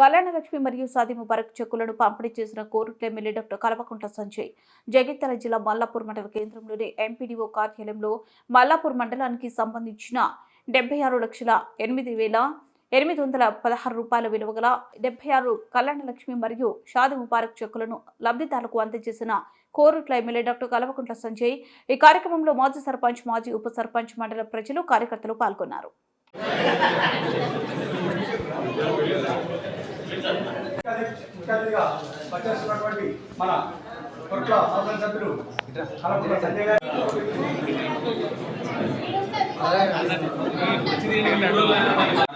కళ్యాణలక్ష్మి మరియు సాది ముబారక్ చెక్కులను పంపిణీ చేసిన కోరుట్ల ఎమ్మెల్యే డాక్టర్ కల్వకుంట్ల సంజయ్. జగిత్యాల జిల్లా మల్లాపూర్ మండల కేంద్రంలోని ఎంపీడీఓ కార్యాలయంలో మల్లాపూర్ మండలానికి సంబంధించిన డెబ్బై ఆరు లక్షల ఎనిమిది వేల ఎనిమిది వందల పదహారు రూపాయల విలువ గల డెబ్బై ఆరు కళ్యాణలక్ష్మి మరియు షాది ముబారక్ చెక్కులను లబ్ధిదారులకు అందజేసిన కోరుట్ల ఎమ్మెల్యే డాక్టర్ కల్వకుంట్ల సంజయ్ ఈ కార్యక్రమంలో మాజీ సర్పంచ్ మాజీ ఉప సర్పంచ్ మండల ప్రజలు కార్యకర్తలు పాల్గొన్నారు. ముఖ్య అతిథిగా వచ్చేస్తున్నటువంటి మన కొట్ల శాసనసభ్యులు కలపల సంజయ్ గారు.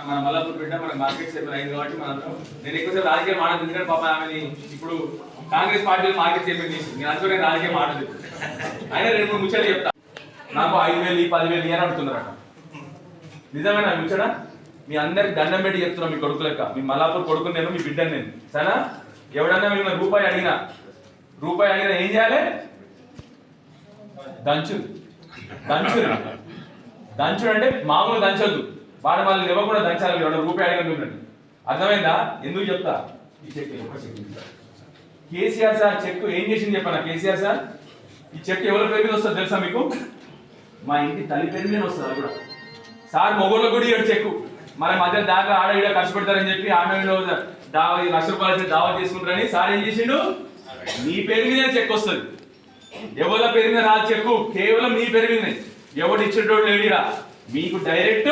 మన మల్లాపూర్ బిడ్డ మన మార్కెట్ చైర్మన్ అయింది కాబట్టి మనం నేను ఎక్కువసేపు రాజకీయ మాడదు ఎందుకంటే పాప ఆమెని ఇప్పుడు కాంగ్రెస్ పార్టీలో మార్కెట్ చైర్మన్ చేసి నేను అందులో నేను రాజకీయ మాడదు అయినా రెండు మూడు ముచ్చట్లు చెప్తా. నాకు ఐదు వేలు పదివేలు ఇయర్ అడుగుతున్నారట. నిజమేనా ముచ్చడా మీ అందరికి దండం పెట్టి చెప్తున్నా మీ కొడుకు లెక్క. మీ మలాపూర్ కొడుకు నేను మీ బిడ్డను నేను. సరేనా? ఎవడన్నా మిమ్మల్ని రూపాయి అడిగినా. రూపాయి అడిగినా ఏం చేయాలి? దంచు దంచు దంచుడు అంటే మామూలు దంచొద్దు. వాడు వాళ్ళు ఇవ్వకుండా దంచాలి. రెండు రూపాయి అడిగిన మిమ్మల్ని. అర్థమైందా? ఎందుకు చెప్తా? ఈ చెక్ ఒక చెక్ కేసీఆర్ సార్ చెక్ ఏం చేసింది చెప్పాను కేసీఆర్ సార్? ఈ చెక్ ఎవరి పేరు మీద వస్తుంది తెలుసా మీకు? మా ఇంటి తల్లి పేరు మీద వస్తుంది అది కూడా. సార్ మొగోళ్ళ కూడా చెక్కు. మన మధ్య దాకా ఆడ ఈడ ఖర్చు పెడతారని చెప్పి ఆడవిలో దావా ఈ లక్ష రూపాయలు దావా తీసుకుంటారని సార్ ఏం చేసిండు? నీ పేరు మీద చెక్ వస్తుంది. ఎవరి పేరు మీద రాదు చెక్కు కేవలం నీ పేరు మీద ఎవడు ఇచ్చేటోడు లేడిరా. మీకు డైరెక్ట్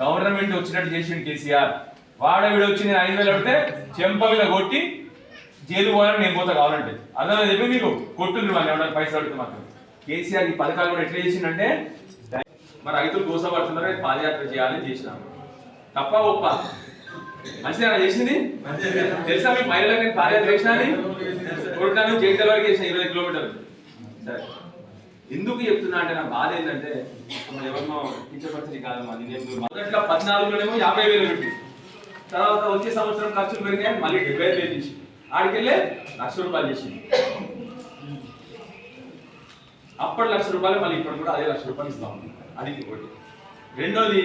గవర్నమెంట్ వచ్చినట్టు చేసిండు కేసీఆర్. వాడ వీడు వచ్చి నేను ఐదు వేలు అడితే చెంప మీద కొట్టి జైలు పోవాలని నేను పోతా కావాలంటే. అదే చెప్పి మీకు? కొట్టుంది వాళ్ళు ఎవరైనా పైసలు అడిగితే మాత్రం. కేసీఆర్ ఈ పథకాలు కూడా ఎట్లా చేసిండంటే మరి రైతులు కోసపడుతున్నారు రేపు పాదయాత్ర చేయాలని చేసినాము. తప్ప ఒప్ప మంచిగా చేసింది? తెలుసా మీ మహిళలకు నేను భార్య చేసినా అని కొడుతాను జైలు వరకు చేసిన ఇరవై కిలోమీటర్లు. సరే. ఎందుకు చెప్తున్నా అంటే నా బాధ ఏంటంటే మనం ఎవరినో కించపరిచి మా నేను మొదట్లో పద్నాలుగులోనేమో యాభై వేలు పెట్టి. తర్వాత వచ్చే సంవత్సరం ఖర్చులు పెరిగాయి మళ్ళీ డెబ్బై ఐదు వేలు చేసి ఆడికెళ్ళే లక్ష రూపాయలు చేసింది. అప్పటి లక్ష రూపాయలు మళ్ళీ ఇప్పుడు కూడా అదే లక్ష రూపాయలు ఇస్తాం. అది ఒకటి. రెండోది